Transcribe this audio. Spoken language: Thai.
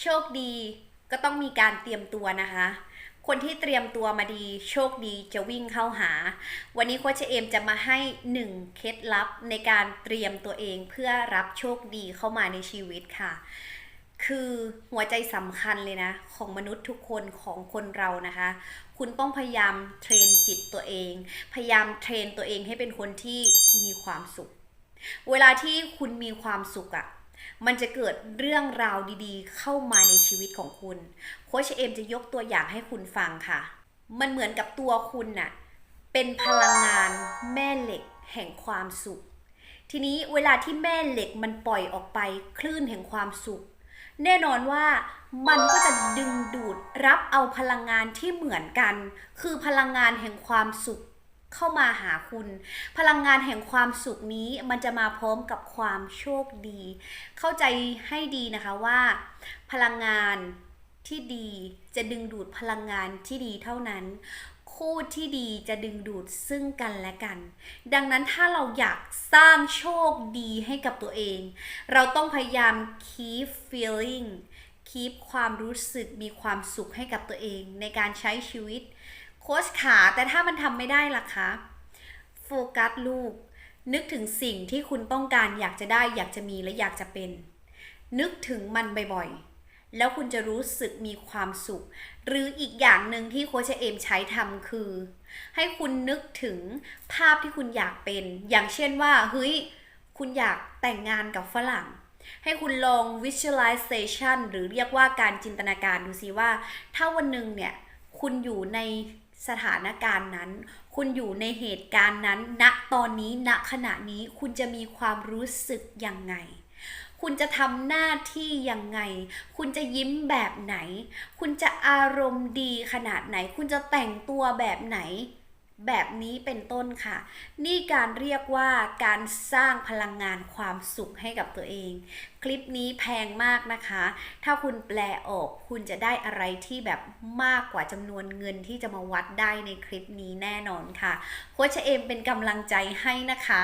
โชคดีก็ต้องมีการเตรียมตัวนะคะ คนที่เตรียมตัวมาดีโชคดีจะวิ่งเข้าหา วันนี้โค้ชเอมจะมาให้หนึ่งเคล็ดลับในการเตรียมตัวเองเพื่อรับโชคดีเข้ามาในชีวิตค่ะ คือหัวใจสำคัญเลยนะ ของมนุษย์ทุกคนของคนเรานะคะ คุณต้องพยายามเทรนจิตตัวเอง พยายามเทรนตัวเองให้เป็นคนที่มีความสุข เวลาที่คุณมีความสุขอะ่ะ มันจะเกิดเรื่องราวดีๆ เข้ามาในชีวิตของคุณ โค้ชเอมจะยกตัวอย่างให้คุณฟังค่ะ มันเหมือนกับตัวคุณน่ะ เป็นพลังงานแม่เหล็กแห่งความสุข ทีนี้เวลาที่แม่เหล็กมันปล่อยออกไปคลื่นแห่งความสุข แน่นอนว่ามันก็จะดึงดูดรับเอาพลังงานที่เหมือนกัน คือพลังงานแห่งความสุข เข้ามาหาคุณ พลังงานแห่งความสุขนี้มันจะมาพร้อมกับความโชคดี เข้าใจให้ดีนะคะว่า พลังงานที่ดีจะดึงดูดพลังงานที่ดีเท่านั้น คู่ที่ดีจะดึงดูดซึ่งกันและกัน ดังนั้นถ้าเราอยากสร้างโชคดีให้กับตัวเอง เราต้องพยายาม keep feeling keep ความรู้สึกมีความสุขให้กับตัวเอง ในการใช้ชีวิต โค้ชขาแต่ถ้ามันทำไม่ได้ล่ะคะโฟกัสลูก นึกถึงสิ่งที่คุณต้องการอยากจะได้อยากจะมีและอยากจะเป็น นึกถึงมันบ่อยๆ แล้วคุณจะรู้สึกมีความสุข หรืออีกอย่างหนึ่งที่โคชเอมใช้ทำคือ ให้คุณนึกถึงภาพที่คุณอยากเป็น อย่างเช่นว่าเฮ้ยคุณอยากแต่งงานกับฝรั่งให้คุณลอง visualization หรือเรียกว่าการจินตนาการดูสิว่า ถ้าวันหนึ่งเนี่ย คุณอยู่ใน สถานการณ์นั้น คุณอยู่ในเหตุการณ์นั้น ณตอนนี้ณขณะนี้คุณจะมีความรู้สึกยังไง คุณจะทำหน้าที่ยังไง คุณจะยิ้มแบบไหน คุณจะอารมณ์ดีขนาดไหน คุณจะแต่งตัวแบบไหน แบบนี้เป็นต้นค่ะ นี่การเรียกว่าการสร้างพลังงานความสุขให้กับตัวเอง คลิปนี้แพงมากนะคะ ถ้าคุณแปลออกคุณจะได้อะไรที่แบบมากกว่าจำนวนเงินที่จะมาวัดได้ในคลิปนี้แน่นอนค่ะโค้ชเอมเป็นกำลังใจให้นะคะ